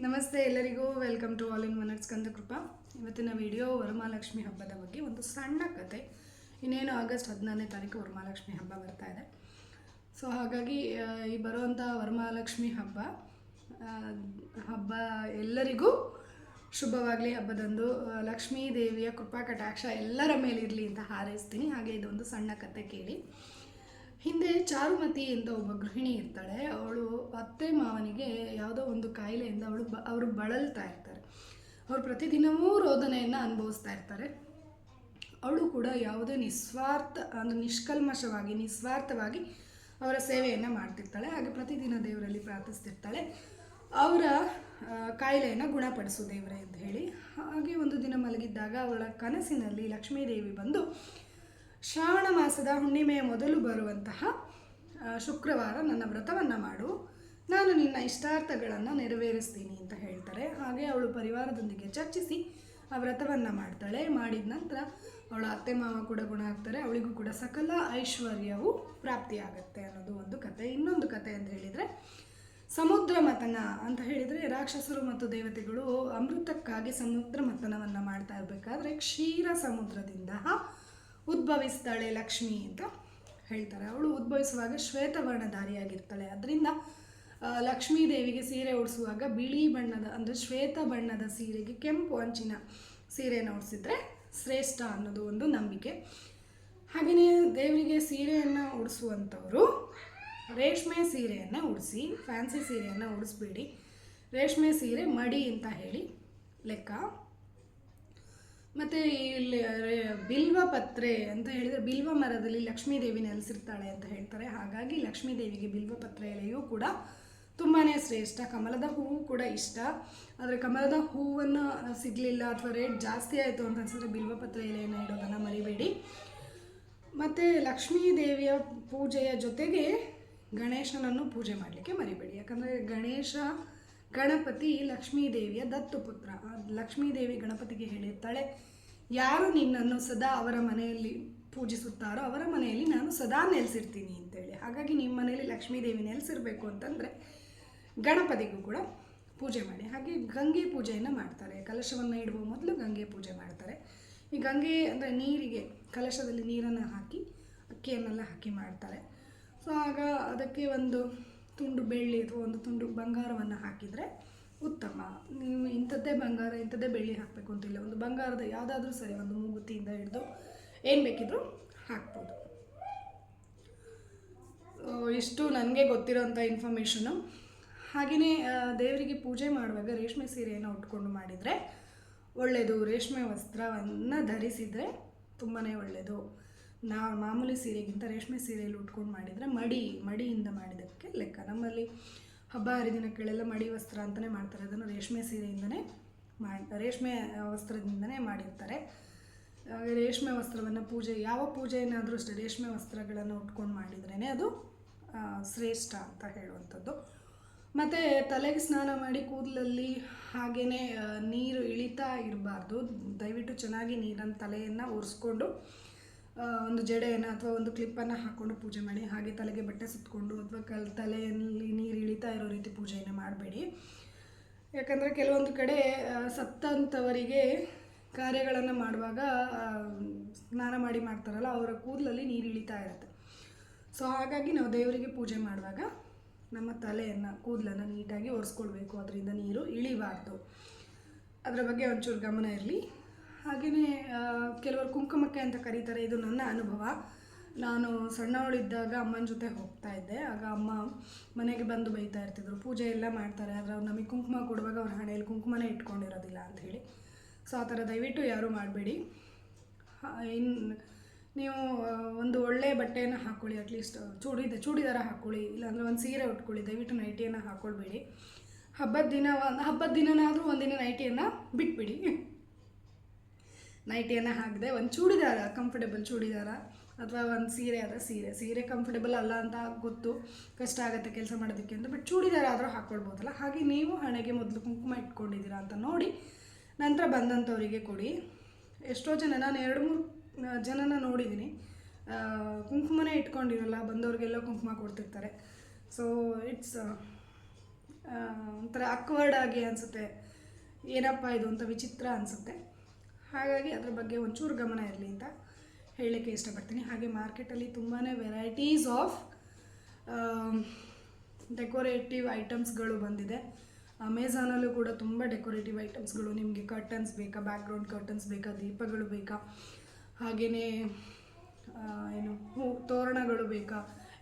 ನಮಸ್ತೆ ಎಲ್ಲರಿಗೂ welcome to all in manners Krupa ಇವತ್ತಿನ ವಿಡಿಯೋ ವರಮಹಾಲಕ್ಷ್ಮಿ ಹಬ್ಬದ ಬಗ್ಗೆ ಒಂದು ಸಣ್ಣ ಕತೆ. ಇನ್ನೇನು ಆಗಸ್ಟ್ ಹದಿನಾರನೇ ತಾರೀಕು ವರಮಹಾಲಕ್ಷ್ಮಿ ಹಬ್ಬ ಬರ್ತಾ ಇದೆ. ಸೊ ಹಾಗಾಗಿ ಈ ಬರುವಂಥ ವರಮಹಾಲಕ್ಷ್ಮಿ ಹಬ್ಬ ಹಬ್ಬ ಎಲ್ಲರಿಗೂ ಶುಭವಾಗಲಿ. ಹಬ್ಬದಂದು ಲಕ್ಷ್ಮೀ ದೇವಿಯ ಕೃಪಾ ಕಟಾಕ್ಷ ಎಲ್ಲರ ಮೇಲಿರಲಿ ಅಂತ ಹಾರೈಸ್ತೀನಿ. ಹಾಗೆ ಇದೊಂದು ಸಣ್ಣ ಕತೆ ಕೇಳಿ. ಹಿಂದೆ ಚಾರುಮತಿ ಅಂತ ಒಬ್ಬ ಗೃಹಿಣಿ ಇರ್ತಾಳೆ. ಅವಳು ಅತ್ತೆ ಮಾವನಿಗೆ ಯಾವುದೋ ಒಂದು ಕಾಯಿಲೆಯಿಂದ ಅವಳು ಬ, ಅವರು ಬಳಲ್ತಾ ಇರ್ತಾರೆ. ಅವರು ಪ್ರತಿದಿನವೂ ರೋದನೆಯನ್ನು ಅನುಭವಿಸ್ತಾ ಇರ್ತಾರೆ. ಅವಳು ಕೂಡ ಯಾವುದೇ ನಿಸ್ವಾರ್ಥ, ಅಂದರೆ ನಿಷ್ಕಲ್ಮಶವಾಗಿ, ನಿಸ್ವಾರ್ಥವಾಗಿ ಅವರ ಸೇವೆಯನ್ನು ಮಾಡ್ತಿರ್ತಾಳೆ. ಹಾಗೆ ಪ್ರತಿದಿನ ದೇವರಲ್ಲಿ ಪ್ರಾರ್ಥಿಸ್ತಿರ್ತಾಳೆ. ಅವರ ಕಾಯಿಲೆಯನ್ನು ಗುಣಪಡಿಸು ದೇವರೇ ಅಂತ ಹೇಳಿ. ಹಾಗೆ ಒಂದು ದಿನ ಮಲಗಿದ್ದಾಗ ಅವಳ ಕನಸಿನಲ್ಲಿ ಲಕ್ಷ್ಮೀದೇವಿ ಬಂದು ಶ್ರಾವಣ ಮಾಸದ ಹುಣ್ಣಿಮೆಯ ಮೊದಲು ಬರುವಂತಹ ಶುಕ್ರವಾರ ನನ್ನ ವ್ರತವನ್ನು ಮಾಡು. ನಾನು ನಿನ್ನ ಇಷ್ಟಾರ್ಥಗಳನ್ನು ನೆರವೇರಿಸ್ತೀನಿ ಅಂತ ಹೇಳ್ತಾರೆ. ಹಾಗೆ ಅವಳು ಪರಿವಾರದೊಂದಿಗೆ ಚರ್ಚಿಸಿ ಆ ವ್ರತವನ್ನು ಮಾಡ್ತಾಳೆ. ಮಾಡಿದ ನಂತರ ಅವಳ ಅತ್ತೆ ಮಾವ ಕೂಡ ಗುಣ ಆಗ್ತಾರೆ. ಅವಳಿಗೂ ಕೂಡ ಸಕಲ ಐಶ್ವರ್ಯವು ಪ್ರಾಪ್ತಿಯಾಗತ್ತೆ ಅನ್ನೋದು ಒಂದು ಕತೆ. ಇನ್ನೊಂದು ಕತೆ ಅಂತ ಹೇಳಿದರೆ, ಸಮುದ್ರ ಮತನ ಅಂತ ಹೇಳಿದರೆ ರಾಕ್ಷಸರು ಮತ್ತು ದೇವತೆಗಳು ಅಮೃತಕ್ಕಾಗಿ ಸಮುದ್ರ ಮತನವನ್ನು ಮಾಡ್ತಾ ಇರಬೇಕಾದ್ರೆ ಕ್ಷೀರ ಸಮುದ್ರದಿಂದ ಉದ್ಭವಿಸ್ತಾಳೆ ಲಕ್ಷ್ಮಿ ಅಂತ ಹೇಳ್ತಾರೆ. ಅವಳು ಉದ್ಭವಿಸುವಾಗ ಶ್ವೇತವರ್ಣಧಾರಿಯಾಗಿರ್ತಾಳೆ ಅದರಿಂದ ಲಕ್ಷ್ಮೀ ದೇವಿಗೆ ಸೀರೆ ಉಡಿಸುವಾಗ ಬಿಳಿ ಬಣ್ಣದ, ಅಂದರೆ ಶ್ವೇತ ಬಣ್ಣದ ಸೀರೆಗೆ ಕೆಂಪು ಅಂಚಿನ ಸೀರೆಯನ್ನು ಉಡಿಸಿದ್ರೆ ಶ್ರೇಷ್ಠ ಅನ್ನೋದು ಒಂದು ನಂಬಿಕೆ. ಹಾಗೆಯೇ ದೇವರಿಗೆ ಸೀರೆಯನ್ನು ಉಡಿಸುವಂಥವರು ರೇಷ್ಮೆ ಸೀರೆಯನ್ನು ಉಡಿಸಿ, ಫ್ಯಾನ್ಸಿ ಸೀರೆಯನ್ನು ಉಡಿಸ್ಬೇಡಿ. ರೇಷ್ಮೆ ಸೀರೆ ಮಡಿ ಅಂತ ಹೇಳಿ ಲೆಕ್ಕ. ಮತ್ತು ಇಲ್ಲಿ ಬಿಲ್ವ ಪತ್ರೆ ಅಂತ ಹೇಳಿದರೆ ಬಿಲ್ವ ಮರದಲ್ಲಿ ಲಕ್ಷ್ಮೀ ದೇವಿ ನೆಲೆಸಿರ್ತಾಳೆ ಅಂತ ಹೇಳ್ತಾರೆ. ಹಾಗಾಗಿ ಲಕ್ಷ್ಮೀ ದೇವಿಗೆ ಬಿಲ್ವ ಪತ್ರೆ ಎಲೆಯೂ ಕೂಡ ತುಂಬಾ ಶ್ರೇಷ್ಠ. ಕಮಲದ ಹೂವು ಕೂಡ ಇಷ್ಟ. ಆದರೆ ಕಮಲದ ಹೂವನ್ನು ಸಿಗಲಿಲ್ಲ ಅಥವಾ ರೇಟ್ ಜಾಸ್ತಿ ಆಯಿತು ಅಂತ ಅನ್ಸಿದ್ರೆ ಬಿಲ್ವಪತ್ರೆ ಎಲೆಯನ್ನು ಇಡೋದನ್ನು ಮರಿಬೇಡಿ. ಮತ್ತು ಲಕ್ಷ್ಮೀ ದೇವಿಯ ಪೂಜೆಯ ಜೊತೆಗೆ ಗಣೇಶನನ್ನು ಪೂಜೆ ಮಾಡಲಿಕ್ಕೆ ಮರಿಬೇಡಿ. ಯಾಕಂದರೆ ಗಣೇಶ, ಗಣಪತಿ ಲಕ್ಷ್ಮೀ ದೇವಿಯ ದತ್ತು ಪುತ್ರ ಆ ಲಕ್ಷ್ಮೀ ದೇವಿ ಗಣಪತಿಗೆ ಹೇಳಿರ್ತಾಳೆ. ಯಾರು ನಿನ್ನನ್ನು ಸದಾ ಅವರ ಮನೆಯಲ್ಲಿ ಪೂಜಿಸುತ್ತಾರೋ ಅವರ ಮನೆಯಲ್ಲಿ ನಾನು ಸದಾ ನೆಲೆಸಿರ್ತೀನಿ ಅಂತೇಳಿ. ಹಾಗಾಗಿ ನಿಮ್ಮ ಮನೆಯಲ್ಲಿ ಲಕ್ಷ್ಮೀ ದೇವಿ ನೆಲೆಸಿರ್ಬೇಕು ಅಂತಂದರೆ ಗಣಪತಿಗೂ ಕೂಡ ಪೂಜೆ ಮಾಡಿ. ಹಾಗೆ ಗಂಗೆ ಪೂಜೆಯನ್ನು ಮಾಡ್ತಾರೆ. ಕಲಶವನ್ನು ಇಡುವ ಮೊದಲು ಗಂಗೆ ಪೂಜೆ ಮಾಡ್ತಾರೆ. ಈ ಗಂಗೆ ಅಂದರೆ ನೀರಿಗೆ, ಕಲಶದಲ್ಲಿ ನೀರನ್ನು ಹಾಕಿ, ಅಕ್ಕಿಯನ್ನೆಲ್ಲ ಹಾಕಿ ಮಾಡ್ತಾರೆ. ಸೊ ಆಗ ಅದಕ್ಕೆ ಒಂದು ತುಂಡು ಬೆಳ್ಳಿ ಅಥವಾ ಒಂದು ತುಂಡು ಬಂಗಾರವನ್ನು ಹಾಕಿದರೆ ಉತ್ತಮ. ನೀವು ಇಂಥದ್ದೇ ಬಂಗಾರ, ಇಂಥದ್ದೇ ಬೆಳ್ಳಿ ಹಾಕಬೇಕು ಅಂತಿಲ್ಲ. ಒಂದು ಬಂಗಾರದ ಯಾವುದಾದ್ರೂ ಸರಿ ಒಂದು ಮೂಗುತಿಯಿಂದ ಹಿಡಿದು ಏನು ಬೇಕಿದ್ರೂ ಹಾಕ್ಬೋದು. ಇಷ್ಟು ನನಗೆ ಗೊತ್ತಿರೋಂಥ ಇನ್ಫಾರ್ಮೇಷನು ಹಾಗೆಯೇ ದೇವರಿಗೆ ಪೂಜೆ ಮಾಡುವಾಗ ರೇಷ್ಮೆ ಸೀರೆಯನ್ನು ಉಟ್ಕೊಂಡು ಮಾಡಿದರೆ ಒಳ್ಳೆಯದು ರೇಷ್ಮೆ ವಸ್ತ್ರವನ್ನು ಧರಿಸಿದರೆ ತುಂಬಾ ಒಳ್ಳೆಯದು ನಾವು ಮಾಮೂಲಿ ಸೀರೆಗಿಂತ ರೇಷ್ಮೆ ಸೀರೆಯಲ್ಲಿ ಉಟ್ಕೊಂಡು ಮಾಡಿದರೆ ಮಡಿ, ಮಡಿಯಿಂದ ಮಾಡಿದ್ದಕ್ಕೆ ಲೆಕ್ಕ. ನಮ್ಮಲ್ಲಿ ಹಬ್ಬ ಹರಿದಿನಗಳೆಲ್ಲ ಮಡಿ ವಸ್ತ್ರ ಅಂತಲೇ ಮಾಡ್ತಾರೆ. ಅದನ್ನು ರೇಷ್ಮೆ ಸೀರೆಯಿಂದನೇ ಮಾಡಿ ರೇಷ್ಮೆ ವಸ್ತ್ರದಿಂದನೇ ಮಾಡಿರ್ತಾರೆ. ರೇಷ್ಮೆ ವಸ್ತ್ರವನ್ನು ಪೂಜೆ, ಯಾವ ಪೂಜೆಯನ್ನಾದರೂ ಅಷ್ಟೇ ರೇಷ್ಮೆ ವಸ್ತ್ರಗಳನ್ನು ಉಟ್ಕೊಂಡು ಮಾಡಿದ್ರೇ ಅದು ಶ್ರೇಷ್ಠ ಅಂತ ಹೇಳುವಂಥದ್ದು. ಮತ್ತು ತಲೆಗೆ ಸ್ನಾನ ಮಾಡಿ ಕೂದಲಲ್ಲಿ ಹಾಗೆಯೇ ನೀರು ಇಳಿತಾ ಇರಬಾರ್ದು. ದಯವಿಟ್ಟು ಚೆನ್ನಾಗಿ ನೀರನ್ನು ತಲೆಯನ್ನು ಒರೆಸ್ಕೊಂಡು ಒಂದು ಜಡೆಯನ್ನು ಅಥವಾ ಒಂದು ಕ್ಲಿಪ್ಪನ್ನು ಹಾಕ್ಕೊಂಡು ಪೂಜೆ ಮಾಡಿ, ಹಾಗೆ ತಲೆಗೆ ಬಟ್ಟೆ ಸುತ್ತಕೊಂಡು ಅಥವಾ ಕಲ್, ತಲೆಯಲ್ಲಿ ನೀರು ಇಳಿತಾ ಇರೋ ರೀತಿ ಪೂಜೆಯನ್ನು ಮಾಡಬೇಡಿ. ಯಾಕಂದರೆ ಕೆಲವೊಂದು ಕಡೆ ಸತ್ತಂಥವರಿಗೆ ಕಾರ್ಯಗಳನ್ನು ಮಾಡುವಾಗ ಸ್ನಾನ ಮಾಡಿ ಮಾಡ್ತಾರಲ್ಲ, ಅವರ ಕೂದಲಲ್ಲಿ ನೀರು ಇಳಿತಾ ಇರುತ್ತೆ. ಸೊ, ಹಾಗಾಗಿ ನಾವು ದೇವರಿಗೆ ಪೂಜೆ ಮಾಡುವಾಗ ನಮ್ಮ ತಲೆಯನ್ನು, ಕೂದಲನ್ನು ನೀಟಾಗಿ ಒರೆಸ್ಕೊಳ್ಬೇಕು. ಅದರಿಂದ ನೀರು ಇಳಿಬಾರ್ದು. ಅದರ ಬಗ್ಗೆ ಒಂಚೂರು ಗಮನ ಇರಲಿ. ಹಾಗೆಯೇ ಕೆಲವರು ಕುಂಕುಮಕ್ಕೆ ಅಂತ ಕರೀತಾರೆ, ಇದು ನನ್ನ ಅನುಭವ. ನಾನು ಸಣ್ಣವಳಿದ್ದಾಗ ಅಮ್ಮನ ಜೊತೆ ಹೋಗ್ತಾ ಇದ್ದೆ. ಆಗ ಅಮ್ಮ ಮನೆಗೆ ಬಂದು ಬೈತಾ ಇರ್ತಿದ್ರು. ಪೂಜೆ ಎಲ್ಲ ಮಾಡ್ತಾರೆ, ಆದರೆ ಅವ್ರು ನಮಗೆ ಕುಂಕುಮ ಕೊಡುವಾಗ ಅವ್ರ ಹಣೆಯಲ್ಲಿ ಕುಂಕುಮನೇ ಇಟ್ಕೊಂಡಿರೋದಿಲ್ಲ ಅಂತ ಹೇಳಿ. ಸೊ ಆ ಥರ ದಯವಿಟ್ಟು ಯಾರೂ ಮಾಡಬೇಡಿ. ಇನ್ನು ನೀವು ಒಂದು ಒಳ್ಳೆಯ ಬಟ್ಟೆಯನ್ನು ಹಾಕ್ಕೊಳ್ಳಿ ಅಟ್ಲೀಸ್ಟ್ ಚೂಡಿದ, ಚೂಡಿದಾರ ಹಾಕ್ಕೊಳ್ಳಿ ಇಲ್ಲಾಂದರೆ ಒಂದು ಸೀರೆ ಉಟ್ಕೊಳ್ಳಿ, ದಯವಿಟ್ಟು ನೈಟಿಯನ್ನು ಹಾಕ್ಕೊಳ್ಬೇಡಿ ಹಬ್ಬದ ದಿನ, ಒಂದು ಹಬ್ಬದ ದಿನನಾದರೂ ಒಂದಿನ ನೈಟಿಯನ್ನು ಬಿಟ್ಬಿಡಿ. ನೈಟಿಯನ್ನು ಹಾಕಿದೆ. ಒಂದು ಚೂಡಿದಾರ ಕಂಫರ್ಟೇಬಲ್ ಚೂಡಿದಾರ. ಅಥವಾ ಒಂದು ಸೀರೆ ಆದರೆ ಸೀರೆ. ಸೀರೆ ಕಂಫರ್ಟೇಬಲ್ ಅಲ್ಲ ಅಂತ ಗೊತ್ತು. ಕಷ್ಟ ಆಗುತ್ತೆ ಕೆಲಸ ಮಾಡೋದಕ್ಕೆ ಅಂತ. ಬಟ್ ಚೂಡಿದಾರ ಆದರೂ ಹಾಕ್ಕೊಳ್ಬೋದಲ್ಲ ಹಾಗೆ ನೀವು ಹಣೆಗೆ ಮೊದಲು ಕುಂಕುಮ ಇಟ್ಕೊಂಡಿದ್ದೀರಾ ಅಂತ ನೋಡಿ ನಂತರ ಬಂದಂಥವರಿಗೆ ಕೊಡಿ. ಎಷ್ಟೋ ಜನ, ನಾನು ಎರಡು ಮೂರು ಜನನ ನೋಡಿದ್ದೀನಿ. ಕುಂಕುಮನೇ ಇಟ್ಕೊಂಡಿರಲ್ಲ, ಬಂದವ್ರಿಗೆಲ್ಲ ಕುಂಕುಮ ಕೊಡ್ತಿರ್ತಾರೆ. ಸೊ ಇಟ್ಸ್ ಒಂಥರ ಅಕ್ವರ್ಡ್ ಆಗಿ ಅನಿಸುತ್ತೆ. ಏನಪ್ಪ ಇದು ಅಂತ ವಿಚಿತ್ರ ಅನಿಸುತ್ತೆ. ಹಾಗಾಗಿ ಅದ್ರ ಬಗ್ಗೆ ಒಂಚೂರು ಗಮನ ಇರಲಿ ಅಂತ ಹೇಳಲಿಕ್ಕೆ ಇಷ್ಟಪಡ್ತೀನಿ. ಹಾಗೆ ಮಾರ್ಕೆಟಲ್ಲಿ ತುಂಬಾ ವೆರೈಟೀಸ್ ಆಫ್ ಡೆಕೋರೇಟಿವ್ ಐಟಮ್ಸ್ಗಳು ಬಂದಿದೆ. ಅಮೆಝಾನಲ್ಲೂ ಕೂಡ ತುಂಬ ಡೆಕೋರೇಟಿವ್ ಐಟಮ್ಸ್ಗಳು ನಿಮಗೆ ಕರ್ಟನ್ಸ್ ಬೇಕಾ ಬ್ಯಾಕ್ಗ್ರೌಂಡ್ ಕರ್ಟನ್ಸ್ ಬೇಕಾ, ದೀಪಗಳು ಬೇಕಾ ಹಾಗೆಯೇ ಏನು, ಹೂ, ತೋರಣಗಳು ಬೇಕಾ,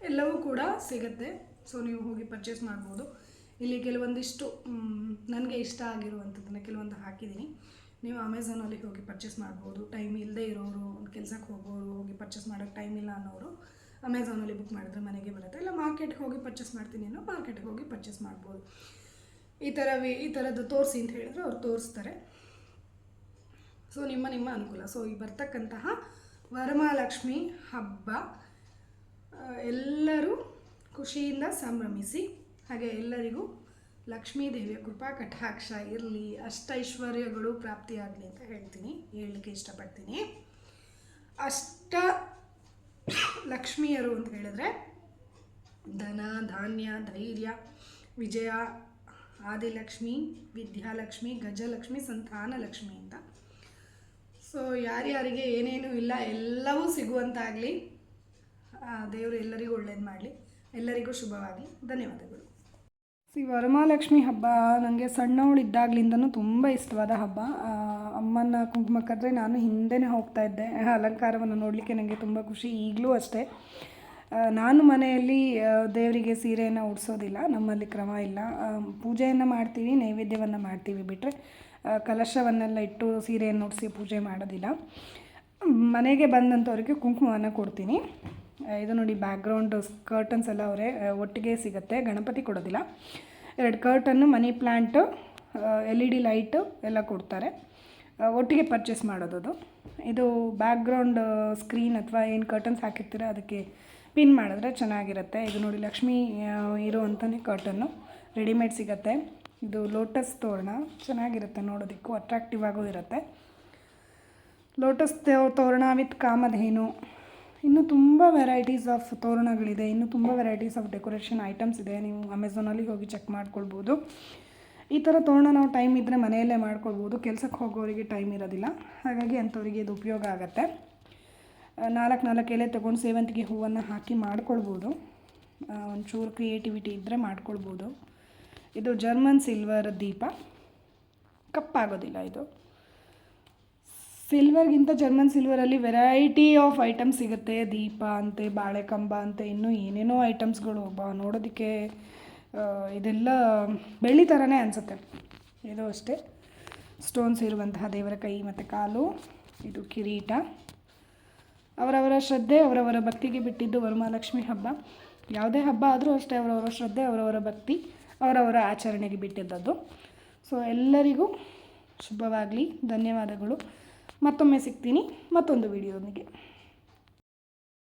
ಎಲ್ಲವೂ ಕೂಡ ಸಿಗುತ್ತೆ. ಸೊ ನೀವು ಹೋಗಿ ಪರ್ಚೇಸ್ ಮಾಡ್ಬೋದು. ಇಲ್ಲಿ ಕೆಲವೊಂದಿಷ್ಟು ನನಗೆ ಇಷ್ಟ ಆಗಿರುವಂಥದ್ದನ್ನು ಕೆಲವೊಂದು ಹಾಕಿದ್ದೀನಿ. ನೀವು ಅಮೆಝಾನಲ್ಲಿ ಹೋಗಿ ಪರ್ಚೇಸ್ ಮಾಡ್ಬೋದು. ಟೈಮ್ ಇಲ್ಲದೆ ಇರೋರು ಕೆಲಸಕ್ಕೆ ಹೋಗೋರು, ಹೋಗಿ ಪರ್ಚೇಸ್ ಮಾಡೋಕ್ಕೆ ಟೈಮ್ ಇಲ್ಲ ಅನ್ನೋರು ಅಮೆಝಾನಲ್ಲಿ ಬುಕ್ ಮಾಡಿದ್ರೆ ಮನೆಗೆ ಬರುತ್ತೆ. ಇಲ್ಲ ಮಾರ್ಕೆಟ್ಗೆ ಹೋಗಿ ಪರ್ಚೇಸ್ ಮಾಡ್ತೀನಿ ಅನ್ನೋ ಮಾರ್ಕೆಟ್ಗೆ ಹೋಗಿ ಪರ್ಚೇಸ್ ಮಾಡ್ಬೋದು. ಈ ಥರ ವಿ ಈ ಥರದ್ದು ತೋರಿಸಿ ಅಂತ ಹೇಳಿದ್ರೆ ಅವ್ರು ತೋರಿಸ್ತಾರೆ. ಸೊ ನಿಮ್ಮ ನಿಮ್ಮ ಅನುಕೂಲ. ಸೊ ಈ ಬರ್ತಕ್ಕಂತಹ ವರಮಹಾಲಕ್ಷ್ಮಿ ಹಬ್ಬ ಎಲ್ಲರೂ ಖುಷಿಯಿಂದ ಸಂಭ್ರಮಿಸಿ, ಹಾಗೆ ಎಲ್ಲರಿಗೂ ಲಕ್ಷ್ಮೀ ದೇವಿಯ ಕೃಪಾ ಕಟಾಕ್ಷ ಇರಲಿ, ಅಷ್ಟೈಶ್ವರ್ಯಗಳು ಪ್ರಾಪ್ತಿಯಾಗಲಿ ಅಂತ ಹೇಳ್ತೀನಿ, ಹೇಳಲಿಕ್ಕೆ ಇಷ್ಟಪಡ್ತೀನಿ. ಅಷ್ಟ ಲಕ್ಷ್ಮಿಯರು ಅಂತ ಹೇಳಿದ್ರೆ ಧನ, ಧಾನ್ಯ, ಧೈರ್ಯ, ವಿಜಯ, ಆದಿಲಕ್ಷ್ಮಿ, ವಿದ್ಯಾಲಕ್ಷ್ಮಿ, ಗಜಲಕ್ಷ್ಮಿ ಸಂತಾನ ಲಕ್ಷ್ಮಿ ಅಂತ. ಸೊ ಯಾರ್ಯಾರಿಗೆ ಏನೇನು ಇಲ್ಲ, ಎಲ್ಲವೂ ಸಿಗುವಂತಾಗಲಿ ದೇವರು ಎಲ್ಲರಿಗೂ ಒಳ್ಳೇದು ಮಾಡಲಿ, ಎಲ್ಲರಿಗೂ ಶುಭವಾಗಲಿ. ಧನ್ಯವಾದಗಳು. ಸಿ, ವರಮಹಾಲಕ್ಷ್ಮಿ ಹಬ್ಬ ನನಗೆ ಸಣ್ಣವಳಿದ್ದಾಗ್ಲಿಂದನೂ ತುಂಬ ಇಷ್ಟವಾದ ಹಬ್ಬ. ಅಮ್ಮನ ಕುಂಕುಮಕ್ಕಾದ್ರೆ ನಾನು ಹಿಂದೆನೇ ಹೋಗ್ತಾ ಇದ್ದೆ. ಅಲಂಕಾರವನ್ನು ನೋಡಲಿಕ್ಕೆ ನನಗೆ ತುಂಬ ಖುಷಿ, ಈಗಲೂ ಅಷ್ಟೇ. ನಾನು ಮನೆಯಲ್ಲಿ ದೇವರಿಗೆ ಸೀರೆಯನ್ನು ಉಡಿಸೋದಿಲ್ಲ, ನಮ್ಮಲ್ಲಿ ಕ್ರಮ ಇಲ್ಲ. ಪೂಜೆಯನ್ನು ಮಾಡ್ತೀವಿ, ನೈವೇದ್ಯವನ್ನು ಮಾಡ್ತೀವಿ ಬಿಟ್ಟರೆ ಕಲಶವನ್ನೆಲ್ಲ ಇಟ್ಟು ಸೀರೆಯನ್ನು ಉಡಿಸಿ ಪೂಜೆ ಮಾಡೋದಿಲ್ಲ. ಮನೆಗೆ ಬಂದಂಥವ್ರಿಗೆ ಕುಂಕುಮವನ್ನು ಕೊಡ್ತೀನಿ. ಇದು ನೋಡಿ ಬ್ಯಾಕ್ಗ್ರೌಂಡ್ ಕರ್ಟನ್ಸ್ ಎಲ್ಲ ಅವರೇ ಒಟ್ಟಿಗೆ ಸಿಗುತ್ತೆ, ಗಣಪತಿ ಕೊಡೋದಿಲ್ಲ. ಎರಡು curtain money plant L E D light ಎಲ್ಲ ಕೊಡ್ತಾರೆ. ಒಟ್ಟಿಗೆ ಪರ್ಚೇಸ್ ಮಾಡೋದು ಅದು ಇದು ಬ್ಯಾಕ್ಗ್ರೌಂಡ್ ಸ್ಕ್ರೀನ್ ಅಥವಾ ಏನು ಕರ್ಟನ್ಸ್ ಹಾಕಿರ್ತೀರ ಅದಕ್ಕೆ ಪಿನ್ ಮಾಡಿದ್ರೆ ಚೆನ್ನಾಗಿರುತ್ತೆ. ಇದು ನೋಡಿ ಲಕ್ಷ್ಮಿ ಇರುವಂಥನೇ ಕರ್ಟನ್ನು ರೆಡಿಮೇಡ್ ಸಿಗುತ್ತೆ. ಇದು ಲೋಟಸ್ ತೋರಣ, ಚೆನ್ನಾಗಿರುತ್ತೆ ನೋಡೋದಕ್ಕೂ ಅಟ್ರಾಕ್ಟಿವ್ ಆಗೂ ಇರುತ್ತೆ. ಲೋಟಸ್ ತೋರಣ ವಿತ್ ಕಾಮಧೇನು. ಇನ್ನೂ ತುಂಬ ವೆರೈಟೀಸ್ ಆಫ್ ತೋರಣಗಳಿದೆ. ಇನ್ನೂ ತುಂಬ ವೆರೈಟೀಸ್ ಆಫ್ ಡೆಕೋರೇಷನ್ ಐಟಮ್ಸ್ ಇದೆ. ನೀವು ಅಮೆಝಾನಲ್ಲಿ ಹೋಗಿ ಚೆಕ್ ಮಾಡ್ಕೊಳ್ಬೋದು. ಈ ಥರ ತೋರಣ ನಾವು ಟೈಮ್ ಇದ್ದರೆ ಮನೆಯಲ್ಲೇ ಮಾಡ್ಕೊಳ್ಬೋದು. ಕೆಲಸಕ್ಕೆ ಹೋಗೋರಿಗೆ ಟೈಮ್ ಇರೋದಿಲ್ಲ. ಹಾಗಾಗಿ ಅಂಥವರಿಗೆ ಇದು ಉಪಯೋಗ ಆಗುತ್ತೆ. ನಾಲ್ಕು ನಾಲ್ಕು ಎಲೆ ತೊಗೊಂಡು ಸೇವಂತಿಗೆ ಹೂವನ್ನು ಹಾಕಿ ಮಾಡ್ಕೊಳ್ಬೋದು. ಒಂಚೂರು ಕ್ರಿಯೇಟಿವಿಟಿ ಇದ್ದರೆ ಮಾಡ್ಕೊಳ್ಬೋದು. ಇದು ಜರ್ಮನ್ ಸಿಲ್ವರ್ ದೀಪ. ಕಪ್ಪಾಗೋದಿಲ್ಲ ಇದು. ಸಿಲ್ವರ್ಗಿಂತ ಜರ್ಮನ್ ಸಿಲ್ವರಲ್ಲಿ ವೆರೈಟಿ ಆಫ್ ಐಟಮ್ಸ್ ಸಿಗುತ್ತೆ. ದೀಪ ಅಂತೆ, ಬಾಳೆಕಂಬ ಅಂತೆ, ಇನ್ನೂ ಏನೇನೋ ಐಟಮ್ಸ್ಗಳು ಬಾ ನೋಡೋದಕ್ಕೆ ಇದೆಲ್ಲ ಬೆಳ್ಳಿ ಥರನೇ ಅನಿಸುತ್ತೆ. ಇದು ಅಷ್ಟೇ. ಸ್ಟೋನ್ಸ್ ಇರುವಂತಹ ದೇವರ ಕೈ ಮತ್ತು ಕಾಲು, ಇದು ಕಿರೀಟ. ಅವರವರ ಶ್ರದ್ಧೆ, ಅವರವರ ಭಕ್ತಿಗೆ ಬಿಟ್ಟಿದ್ದು ವರಮಹಾಲಕ್ಷ್ಮಿ ಹಬ್ಬ. ಯಾವುದೇ ಹಬ್ಬ ಆದರೂ ಅಷ್ಟೇ ಅವರವರ ಶ್ರದ್ಧೆ, ಅವರವರ ಭಕ್ತಿ, ಅವರವರ ಆಚರಣೆಗೆ ಬಿಟ್ಟಿದ್ದದ್ದು. ಸೊ ಎಲ್ಲರಿಗೂ ಶುಭವಾಗಲಿ. ಧನ್ಯವಾದಗಳು. ಮತ್ತೊಮ್ಮೆ ಸಿಗ್ತೀನಿ ಮತ್ತೊಂದು ವಿಡಿಯೋನಿಗೆ